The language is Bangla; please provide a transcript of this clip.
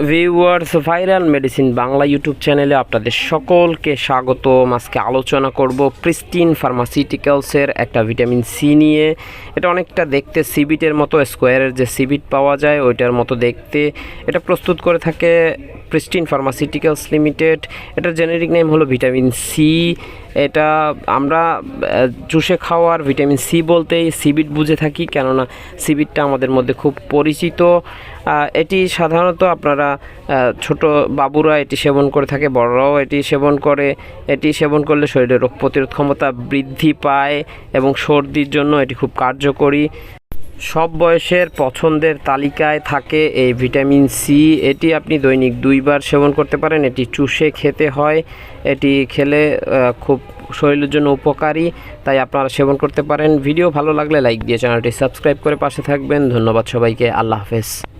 Viewers viral medicine Bangla YouTube চ্যানেলে আপনাদের সকলকে স্বাগত আজকে আলোচনা করব প্রিস্টিন ফার্মাসিউটিক্যালসের একটা ভিটামিন সি নিয়ে। এটা অনেকটা দেখতে সিবিটের মতো স্কোয়ারের যে সিবিট পাওয়া যায়, ওইটার মতো দেখতে। এটা প্রস্তুত করে থাকে প্রিস্টিন ফার্মাসিউটিক্যালস লিমিটেড এটার জেনেরিক নেম হলো ভিটামিন সি এটা আমরা চুষে খাওয়ার ভিটামিন সি বলতেই সিবিট বুঝে থাকি, কেননা সিবিটটা আমাদের মধ্যে খুব পরিচিত। এটি সাধারণত আপনারা আহ, ছোট বাবুরা এটি সেবন করে থাকে বড়রাও এটি সেবন করে। এটি সেবন করলে শরীরে রোগ প্রতিরোধ ক্ষমতা বৃদ্ধি পায় এবং সর্দির জন্য এটি খুব কার্যকরী। সব বয়সের পছন্দের তালিকায় থাকে এই ভিটামিন সি এটি আপনি দৈনিক দুইবার সেবন করতে পারেন এটি চুষে খেতে হয়। এটি খেলে খুব শরীরের জন্য উপকারী তাই আপনারা সেবন করতে পারেন। ভিডিও ভালো লাগলে লাইক দিয়ে চ্যানেলটি সাবস্ক্রাইব করে পাশে থাকবেন। ধন্যবাদ সবাইকে আল্লাহ হাফেজ।